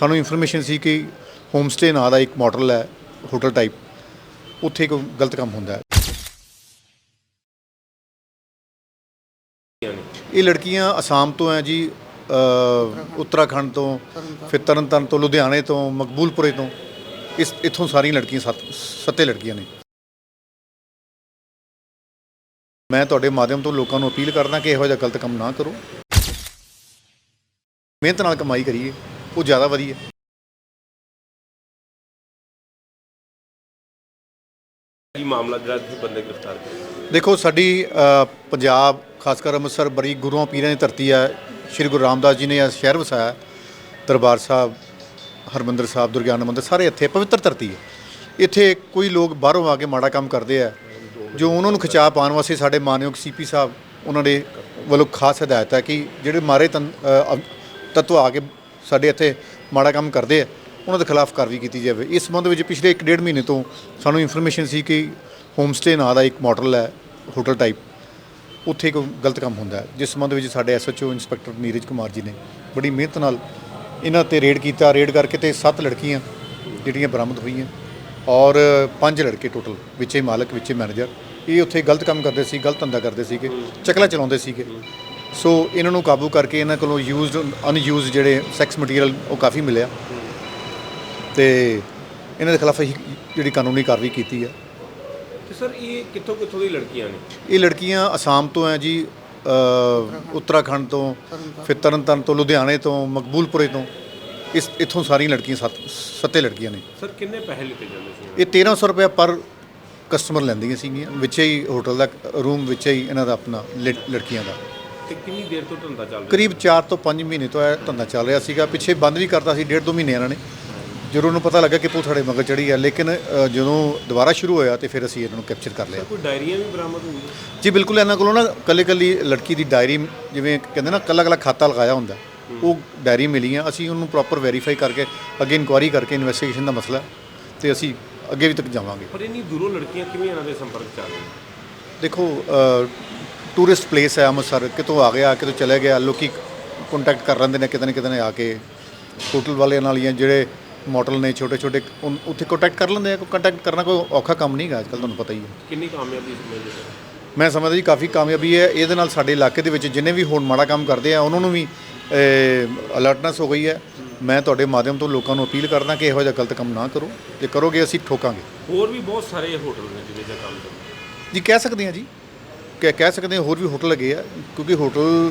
ਸਾਨੂੰ ਇਨਫੋਰਮੇਸ਼ਨ ਸੀ ਕਿ ਹੋਮਸਟੇ ਨਾਂ ਦਾ ਇੱਕ ਮਾਡਲ ਹੈ ਹੋਟਲ ਟਾਈਪ ਉੱਥੇ ਕੋਈ ਗਲਤ ਕੰਮ ਹੁੰਦਾ ਹੈ। ਇਹ ਲੜਕੀਆਂ ਅਸਾਮ ਤੋਂ ਹੈ ਜੀ ਉੱਤਰਾਖੰਡ ਤੋਂ, ਫਿਰ ਤਰਨਤਾਰਨ ਤੋਂ, ਲੁਧਿਆਣੇ ਤੋਂ, ਮਕਬੂਲਪੁਰੇ ਤੋਂ। ਇਸ, ਇੱਥੋਂ ਸਾਰੀਆਂ ਲੜਕੀਆਂ ਸੱਤ, ਸੱਤੇ ਲੜਕੀਆਂ ਨੇ। ਮੈਂ ਤੁਹਾਡੇ ਮਾਧਿਅਮ ਤੋਂ ਲੋਕਾਂ ਨੂੰ ਅਪੀਲ ਕਰਦਾ ਕਿ ਇਹੋ ਜਿਹਾ ਗਲਤ ਕੰਮ ਨਾ ਕਰੋ। ਮਿਹਨਤ ਨਾਲ ਕਮਾਈ ਕਰੀਏ। ਉਹ ਜ਼ਿਆਦਾ ਵਧੀਆ। ਕੀ ਮਾਮਲਾ ਜਿਹੜਾ ਤੁਸੀਂ ਬੰਦੇ ਗ੍ਰਿਫਤਾਰ ਕੀਤੇ ਦੇਖੋ ਸਾਡੀ ਅ, ਪੰਜਾਬ ਖਾਸ ਕਰ ਅੰਮ੍ਰਿਤਸਰ ਬੜੀ ਗੁਰੂਆਂ ਪੀਰਾਂ ਦੀ ਧਰਤੀ ਹੈ ਸ਼੍ਰੀ ਗੁਰੂ ਰਾਮਦਾਸ ਜੀ ਨੇ ਇਹ ਸ਼ਹਿਰ ਵਸਾਇਆ। ਦਰਬਾਰ ਸਾਹਿਬ ਹਰਮੰਦਰ ਸਾਹਿਬ ਦੁਰਗਿਆਨਾ ਮੰਦਿਰ ਸਾਰੇ ਇੱਥੇ ਪਵਿੱਤਰ ਧਰਤੀ ਹੈ ਇੱਥੇ ਕੋਈ ਲੋਕ ਬਾਹਰੋਂ ਆ ਕੇ ਮਾੜਾ ਕੰਮ ਕਰਦੇ ਆ। ਜੋ ਉਹਨਾਂ ਨੂੰ ਖਿਚਾ ਪਾਉਣ ਵਾਸਤੇ ਸਾਡੇ ਮਾਨਯੋਗ ਸੀਪੀ ਸਾਹਿਬ ਉਹਨਾਂ ਦੇ ਵੱਲੋਂ ਖਾਸ ਹਦਾਇਤ ਹੈ ਕਿ ਜਿਹੜੇ ਮਾਰੇ ਤਨ- ਅ, ਤੱਤਵ ਆ ਕੇ ਸਾਡੇ ਇੱਥੇ ਮਾੜਾ ਕੰਮ ਕਰਦੇ ਆ, ਉਹਨਾਂ ਦੇ ਖਿਲਾਫ ਕਾਰਵਾਈ ਕੀਤੀ ਜਾਵੇ। ਇਸ ਸੰਬੰਧ ਵਿੱਚ ਪਿਛਲੇ 1.5 ਮਹੀਨੇ ਤੋਂ ਸਾਨੂੰ ਇਨਫੋਰਮੇਸ਼ਨ ਸੀ ਕਿ ਹੋਮਸਟੇ ਨਾਂ ਦਾ ਇੱਕ ਮਾਡਲ ਹੈ ਹੋਟਲ ਟਾਈਪ ਉੱਥੇ ਇੱਕ ਗਲਤ ਕੰਮ ਹੁੰਦਾ ਜਿਸ ਸੰਬੰਧ ਵਿੱਚ ਸਾਡੇ ਐਸਐਚਓ ਇੰਸਪੈਕਟਰ ਨੀਰਜ ਕੁਮਾਰ ਜੀ ਨੇ ਬੜੀ ਮਿਹਨਤ ਨਾਲ ਇਹਨਾਂ ਤੇ ਰੇਡ ਕੀਤਾ। ਰੇਡ ਕਰਕੇ ਤੇ ਸੱਤ ਲੜਕੀਆਂ ਜਿਹੜੀਆਂ ਬਰਾਮਦ ਹੋਈਆਂ ਔਰ ਪੰਜ ਲੜਕੇ ਟੋਟਲ ਵਿੱਚੇ ਮਾਲਕ, ਵਿੱਚੇ ਮੈਨੇਜਰ ਇਹ ਉੱਥੇ ਗਲਤ ਕੰਮ ਕਰਦੇ ਸੀ, ਗਲਤ ਧੰਦਾ ਕਰਦੇ ਸੀਗੇ, ਚਕਲਾ ਚਲਾਉਂਦੇ ਸੀਗੇ। ਸੋ ਇਹਨਾਂ ਨੂੰ ਕਾਬੂ ਕਰਕੇ ਇਹਨਾਂ ਕੋਲੋਂ ਯੂਜ਼ਡ ਅਨਯੂਜ਼ਡ ਜਿਹੜੇ ਸੈਕਸ ਮਟੀਰੀਅਲ ਉਹ ਕਾਫੀ ਮਿਲਿਆ। ਤੇ ਇਹਨਾਂ ਦੇ ਖਿਲਾਫ ਅਸੀਂ ਜਿਹੜੀ ਕਾਨੂੰਨੀ ਕਾਰਵਾਈ ਕੀਤੀ ਹੈ। ਤੇ ਸਰ ਇਹ ਕਿੱਥੋਂ ਕਿੱਥੋਂ ਦੀ ਲੜਕੀਆਂ ਨੇ? ਇਹ ਲੜਕੀਆਂ ਅਸਾਮ ਤੋਂ ਹੈ ਜੀ ਅ, ਉੱਤਰਾਖੰਡ ਤੋਂ ਫਿਰ ਤਰਨਤਾਰਨ ਤੋਂ ਲੁਧਿਆਣੇ ਤੋਂ ਮਕਬੂਲਪੁਰੇ ਤੋਂ। ਇਸ ਇੱਥੋਂ ਸਾਰੀਆਂ ਲੜਕੀਆਂ ਸੱਤ ਸੱਤੇ ਲੜਕੀਆਂ ਨੇ। ਸਰ ਕਿੰਨੇ ਪੈਸੇ ਲਿੱਤੇ ਜਾਂਦੇ ਸੀ? ਇਹ 1300 ਰੁਪਏ ਪਰ ਕਸਟਮਰ ਲੈਂਦੀਆਂ ਸੀਗੀਆਂ ਵਿੱਚੇ ਹੀ ਹੋਟਲ ਦਾ ਰੂਮ ਵਿੱਚੇ ਹੀ ਇਹਨਾਂ ਦਾ ਆਪਣਾ ਲ- ਲੜਕੀਆਂ ਦਾ। ਤੇ ਕਿੰਨੀ ਦੇਰ ਤੋਂ ਧੰਦਾ ਚੱਲ ਰਿਹਾ? ਕਰੀਬ 4 ਤੋਂ 5 ਮਹੀਨੇ ਤੋਂ ਇਹ ਧੰਦਾ ਚੱਲ ਰਿਹਾ ਸੀਗਾ। ਪਿੱਛੇ ਬੰਦ ਵੀ ਕਰਤਾ ਸੀ ਡੇਢ ਦੋ ਮਹੀਨੇ ਇਹਨਾਂ ਨੇ। ਜਦੋਂ ਉਹਨੂੰ ਪਤਾ ਲੱਗਾ ਕਿ ਪੁੱਥੜੇ ਮਗਰ ਚੜੀ ਹੈ ਲੇਕਿਨ ਅ, ਜਦੋਂ ਦੁਬਾਰਾ ਸ਼ੁਰੂ ਹੋਇਆ ਤੇ ਫਿਰ ਅਸੀਂ ਇਹਨਾਂ ਨੂੰ ਕੈਪਚਰ ਕਰ ਲਿਆ। ਕੋਈ ਡਾਇਰੀਆਂ ਵੀ ਬਰਾਮਦ ਹੋਈਆਂ? ਜੀ ਬਿਲਕੁਲ ਇਹਨਾਂ ਕੋਲੋਂ ਨਾ ਕੱਲੇ ਕੱਲੀ ਲੜਕੀ ਦੀ ਡਾਇਰੀ ਜਿਵੇਂ ਕਹਿੰਦੇ ਨਾ ਕੱਲਾ ਕੱਲਾ ਖਾਤਾ ਲਗਾਇਆ ਹੁੰਦਾ। ਉਹ ਡਾਇਰੀ ਮਿਲੀ ਆ ਅਸੀਂ ਉਹਨੂੰ ਪ੍ਰੋਪਰ ਵੈਰੀਫਾਈ ਕਰਕੇ ਅੱਗੇ ਇਨਕੁਆਇਰੀ ਕਰਕੇ ਇਨਵੈਸਟੀਗੇਸ਼ਨ ਦਾ ਮਸਲਾ ਤੇ ਅਸੀਂ ਅੱਗੇ ਵੀ ਤੱਕ ਜਾਵਾਂਗੇ। ਪਰ ਇੰਨੀ ਦੂਰੋਂ ਲੜਕੀਆਂ ਕਿਵੇਂ ਇਹਨਾਂ ਦੇ ਸੰਪਰਕ ਚ ਆ ਗਈਆਂ? ਦੇਖੋ ਟੂਰਿਸਟ ਪਲੇਸ ਹੈ ਅੰਮ੍ਰਿਤਸਰ ਕਿਤੋਂ ਆ ਗਿਆ ਕਿਤੋਂ ਚਲੇ ਗਿਆ ਲੋਕੀ ਕੰਟੈਕਟ ਕਰ ਲੈਂਦੇ ਨੇ ਕਿਤੇ ਨਾ ਕਿਤੇ ਨੇ ਆ ਕੇ। ਹੋਟਲ ਵਾਲਿਆਂ ਨਾਲ ਜਾਂ ਜਿਹੜੇ ਮੋਟਲ ਨੇ ਛੋਟੇ ਛੋਟੇ ਉੱਥੇ ਕੰਟੈਕਟ ਕਰ ਲੈਂਦੇ ਆ ਕੰਟੈਕਟ ਕਰਨਾ ਕੋਈ ਔਖਾ ਕੰਮ ਨਹੀਂ ਹੈਗਾ ਅੱਜ ਕੱਲ੍ਹ ਤੁਹਾਨੂੰ ਪਤਾ ਹੀ ਹੈ। ਕਿੰਨੀ ਕਾਮਯਾਬੀ ਸਮਝਦੇ ਮੈਂ ਸਮਝਦਾ ਜੀ ਕਾਫੀ ਕਾਮਯਾਬੀ ਹੈ। ਇਹਦੇ ਨਾਲ ਸਾਡੇ ਇਲਾਕੇ ਦੇ ਵਿੱਚ ਜਿੰਨੇ ਵੀ ਹੁਣ ਮਾੜਾ ਕੰਮ ਕਰਦੇ ਆ ਉਹਨਾਂ ਨੂੰ ਵੀ ਅਲਰਟਨੈਸ ਹੋ ਗਈ ਹੈ। ਮੈਂ ਤੁਹਾਡੇ ਮਾਧਿਅਮ ਤੋਂ ਲੋਕਾਂ ਨੂੰ ਅਪੀਲ ਕਰਦਾ ਕਿ ਇਹੋ ਜਿਹਾ ਗਲਤ ਕੰਮ ਨਾ ਕਰੋ। ਜੇ ਕਰੋਗੇ ਅਸੀਂ ਠੋਕਾਂਗੇ। ਹੋਰ ਵੀ ਬਹੁਤ ਸਾਰੇ ਹੋਟਲ ਨੇ ਜਿਹਦੇ ਦਾ ਕੰਮ ਚੱਲਦਾ ਜੀ ਕਹਿ ਸਕਦੇ ਹਾਂ ਜੀ। ਕਿ ਕਹਿ ਸਕਦੇ ਹਾਂ ਹੋਰ ਵੀ ਹੋਟਲ ਲੱਗੇ ਆ ਕਿਉਂਕਿ ਹੋਟਲ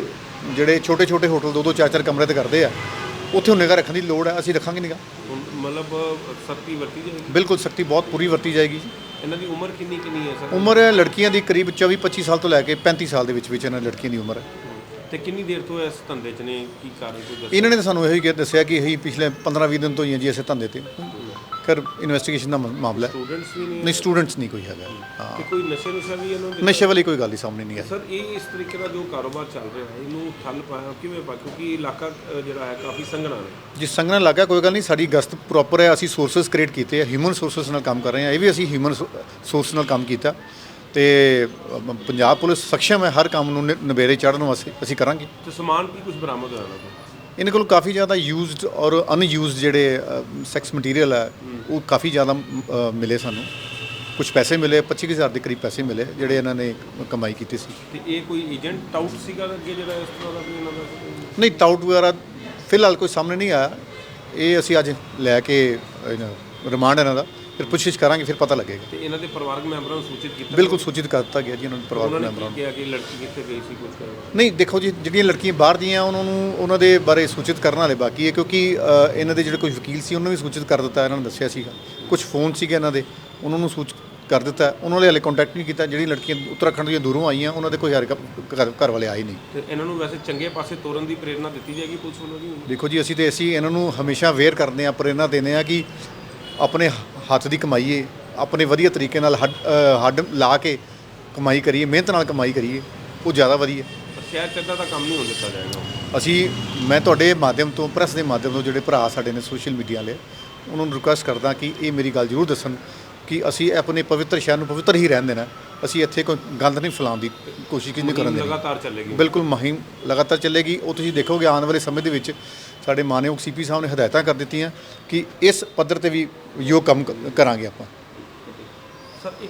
ਜਿਹੜੇ ਛੋਟੇ ਛੋਟੇ ਹੋਟਲ ਦੋ ਦੋ ਚਾਰ ਚਾਰ ਕਮਰੇ ਤੇ ਕਰਦੇ ਆ ਉੱਥੇ ਨਿਗਾਹ ਰੱਖਣ ਦੀ ਲੋੜ ਹੈ ਅਸੀਂ ਰੱਖਾਂਗੇ ਹੁਣ ਮਤਲਬ ਸਖਤੀ ਵਰਤੀ ਜਾਏਗੀ? ਬਿਲਕੁਲ ਸਖਤੀ ਬਹੁਤ ਪੂਰੀ ਵਰਤੀ ਜਾਏਗੀ ਜੀ। ਇਹਨਾਂ ਦੀ ਉਮਰ ਕਿੰਨੀ ਕਿੰਨੀ ਹੈ ਸਰ? ਉਮਰ ਲੜਕੀਆਂ ਦੀ ਕਰੀਬ 24 25 ਸਾਲ ਤੋਂ ਲੈ ਕੇ 35 ਸਾਲ ਦੇ ਵਿੱਚ ਵਿੱਚ ਇਹਨਾਂ ਲੜਕੀਆਂ ਦੀ ਉਮਰ ਹੈ। ਤੇ ਕਿੰਨੀ ਦੇਰ ਤੋਂ ਇਸ ਧੰਦੇ 'ਚ ਨੇ? ਕੀ ਕਰ ਰਹੇ ਕੋਈ ਦੱਸੋ ਇਹਨਾਂ ਨੇ ਤਾਂ ਸਾਨੂੰ ਇਹੋ ਹੀ ਦੱਸਿਆ ਕਿ ਅਸੀਂ ਪਿਛਲੇ 15-20 ਦਿਨ ਤੋਂ ਹੀ ਹਾਂ ਜੀ ਇਸੇ ਧੰਦੇ ਤੇ। ਖੈਰ ਇਨਵੈਸਟੀਗੇਸ਼ਨ ਦਾ ਮ- ਮਾਮਲਾ ਹੈ। ਸਟੂਡੈਂਟਸ ਵੀ ਨੇ ਨਹੀਂ ਸਟੂਡੈਂਟਸ ਨਹੀਂ ਕੋਈ ਹੈਗਾ। ਹਾਂ। ਤੇ ਕੋਈ ਨਸ਼ੇ ਨੁਸ਼ਾ ਵੀ ਇਹਨਾਂ ਦੇ ਨਸ਼ੇ ਵਾਲੀ ਕੋਈ ਗੱਲ ਹੀ ਸਾਹਮਣੇ ਨਹੀਂ ਆਈ। ਸਰ ਇਹ ਇਸ ਤਰੀਕੇ ਦਾ ਜੋ ਕਾਰੋਬਾਰ ਚੱਲ ਰਿਹਾ ਹੈ ਇਹਨੂੰ ਠੱਲ ਪਾਇਆ ਕਿਵੇਂ ਪਾ ਕਿਉਂਕਿ ਇਲਾਕਾ ਅ, ਜਿਹੜਾ ਹੈ ਕਾਫੀ ਸੰਘਣਾ ਹੈ। ਜਿਸ ਸੰਗ ਨਾਲ ਲੱਗਾ ਕੋਈ ਗੱਲ ਨਹੀਂ ਸਾਡੀ ਗਸਤ ਪ੍ਰੋਪਰ ਹੈ ਅਸੀਂ ਸੋਰਸਸ ਕ੍ਰੀਏਟ ਕੀਤੇ ਆ ਹਿਊਮਨ ਸੋਰਸਸ ਨਾਲ ਕੰਮ ਕਰ ਰਹੇ ਹਾਂ। ਇਹ ਵੀ ਅਸੀਂ ਹਿਊਮਨ ਸੋਰਸ ਨਾਲ ਕੰਮ ਕੀਤਾ। ਤੇ ਪੰਜਾਬ ਪੁਲਿਸ ਸક્ષਮ ਹੈ ਹਰ ਕੰਮ ਨੂੰ ਨਿ- ਚੜ੍ਹਨ ਵਾਸਤੇ ਅਸੀਂ ਕਰਾਂਗੇ। ਤੇ ਸਮਾਨ ਕੀ ਕੁਝ ਬਰਾਮਦ ਹੋਇਆ ਨਾ ਇਹਨਾਂ ਕੋਲ ਕਾਫੀ ਜ਼ਿਆਦਾ ਯੂਜ਼ਡ ਔਰ ਅਨਯੂਜ਼ਡ ਜਿਹੜੇ ਸੈਕਸ ਮਟੀਰੀਅਲ ਹੈ ਉਹ ਕਾਫੀ ਜ਼ਿਆਦਾ ਮਿਲੇ ਸਾਨੂੰ। ਕੁਝ ਪੈਸੇ ਮਿਲੇ 25000 ਦੇ ਕਰੀਬ ਪੈਸੇ ਮਿਲੇ ਜਿਹੜੇ ਇਹਨਾਂ ਨੇ ਕਮਾਈ ਕੀਤੀ ਸੀ। ਤੇ ਇਹ ਕੋਈ ਏਜੰਟ ਟਾਊਟ ਸੀਗਾ ਅੱਗੇ ਜਿਹੜਾ ਇਸ ਤਰ੍ਹਾਂ ਦਾ ਇਹਨਾਂ ਦਾ? ਨਹੀਂ ਟਾਊਟ ਵਗੈਰਾ ਫਿਲਹਾਲ ਕੋਈ ਸਾਹਮਣੇ ਨਹੀਂ ਆਇਆ। ਇਹ ਅਸੀਂ ਅੱਜ ਲੈ ਕੇ ਰਿਮਾਂਡ ਇਹਨਾਂ ਦਾ। ਫਿਰ ਪੁੱਛਿਸ਼ ਕਰਾਂਗੇ ਫਿਰ ਪਤਾ ਲੱਗੇਗਾ। ਤੇ ਇਹਨਾਂ ਦੇ ਪਰਿਵਾਰਕ ਮੈਂਬਰਾਂ ਨੂੰ ਸੂਚਿਤ ਕੀਤਾ ਬਿਲਕੁਲ ਸੂਚਿਤ ਕਰ ਦਿੱਤਾ ਗਿਆ ਜੀ ਉਹਨਾਂ ਦੇ ਪਰਿਵਾਰ ਉਹਨਾਂ ਮੈਂਬਰਾਂ ਨੇ। ਕਿਹਾ ਕਿ ਲੜਕੀ ਕਿੱਥੇ ਗਈ ਸੀ ਕੁਝ ਕਰਵਾ ਨਹੀਂ ਦੇਖੋ ਜੀ ਜਿਹੜੀਆਂ ਲੜਕੀਆਂ ਬਾਹਰ ਦੀਆਂ ਉਹਨਾਂ ਨੂੰ ਉਹਨਾਂ ਦੇ ਬਾਰੇ ਸੂਚਿਤ ਕਰਨ ਵਾਲੇ ਬਾਕੀ ਹੈ ਕਿਉਂਕਿ ਅ, ਇਹਨਾਂ ਦੇ ਜਿਹੜੇ ਕੋਈ ਵਕੀਲ ਸੀ ਉਹਨਾਂ ਨੂੰ ਵੀ ਸੂਚਿਤ ਕਰ ਦਿੱਤਾ ਇਹਨਾਂ ਨੇ ਦੱਸਿਆ ਸੀਗਾ। ਕੁਝ ਫੋਨ ਸੀਗੇ ਇਹਨਾਂ ਦੇ ਉਹਨਾਂ ਨੂੰ ਸੂਚਿਤ ਕਰ ਦਿੱਤਾ। ਉਹਨਾਂ ਨੇ ਹਲੇ ਕੰਟੈਕਟ ਨਹੀਂ ਕੀਤਾ ਜਿਹੜੀ ਲੜਕੀਆਂ ਉੱਤਰਾਖੰਡ ਦੀਆਂ ਦੂਰੋਂ ਆਈਆਂ ਉਹਨਾਂ ਦੇ ਕੋਈ ਹਰ ਘਰ ਘਰ ਵਾਲੇ ਆਏ ਨਹੀਂ। ਤੇ ਇਹਨਾਂ ਨੂੰ ਵੈਸੇ ਚੰਗੇ ਪਾਸੇ ਤੋਰਨ ਦੀ ਪ੍ਰੇਰਣਾ ਦਿੱਤੀ ਜਾਏਗੀ ਪੁਲਿਸ ਵੱਲੋਂ ਜੀ? ਦੇਖੋ ਜੀ ਅਸੀਂ ਤੇ ਅਸੀਂ ਇਹਨਾਂ ਨੂੰ ਹਮੇਸ਼ਾ ਵੇਅਰ ਕਰਦੇ ਆ ਪ੍ਰੇਰਣਾ ਦਿੰਦੇ ਆ ਕਿ ਆਪਣੇ ਹੱਥ ਦੀ ਕਮਾਈਏ ਆਪਣੇ ਵਧੀਆ ਤਰੀਕੇ ਨਾਲ ਹੱਡ ਅ, ਹੱਡ ਲਾ ਕੇ ਕਮਾਈ ਕਰੀਏ ਮਿਹਨਤ ਨਾਲ ਕਮਾਈ ਕਰੀਏ ਉਹ ਜ਼ਿਆਦਾ ਵਧੀਆ। ਪਰ ਸ਼ਹਿਰ 'ਚ ਦਾ ਕੰਮ ਨਹੀਂ ਹੋਣ ਦਿੱਤਾ ਜਾਏਗਾ। ਅਸੀਂ ਮੈਂ ਤੁਹਾਡੇ ਮਾਧਿਅਮ ਤੋਂ ਪ੍ਰੈਸ ਦੇ ਮਾਧਿਅਮ ਤੋਂ ਜਿਹੜੇ ਭਰਾ ਸਾਡੇ ਨੇ ਸੋਸ਼ਲ ਮੀਡੀਆ ਵਾਲੇ ਉਹਨਾਂ ਨੂੰ ਰਿਕੁਐਸਟ ਕਰਦਾ ਕਿ ਇਹ ਮੇਰੀ ਗੱਲ ਜ਼ਰੂਰ ਦੱਸਣ। ਕਿ ਅਸੀਂ ਆਪਣੇ ਪਵਿੱਤਰ ਸ਼ਹਿਰ ਨੂੰ ਪਵਿੱਤਰ ਹੀ ਰਹਿਣ ਦੇਣਾ ਅਸੀਂ ਇੱਥੇ ਕੋਈ ਗੰਦ ਨਹੀਂ ਫੈਲਾਉਣ ਦੀ ਕੋਸ਼ਿਸ਼ ਨਹੀਂ ਕਰਨ ਦੇਣੀ। ਲਗਾਤਾਰ ਚੱਲੇਗੀ। ਬਿਲਕੁਲ ਮੁਹਿੰਮ ਲਗਾਤਾਰ ਚੱਲੇਗੀ। ਉਹ ਤੁਸੀਂ ਦੇਖੋਗੇ ਆਉਣ ਵਾਲੇ ਸਮੇਂ ਦੇ ਵਿੱਚ ਸਾਡੇ ਮਾਨਯੋਗ ਸੀਪੀ ਸਾਹਿਬ ਨੇ ਹਦਾਇਤਾਂ ਕਰ ਦਿੱਤੀਆਂ ਕਿ ਇਸ ਪੱਧਰ ਤੇ ਵੀ ਯੋਗ ਕੰਮ ਕਰਾਂਗੇ ਆਪਾਂ। ਸਰ ਇੱਕ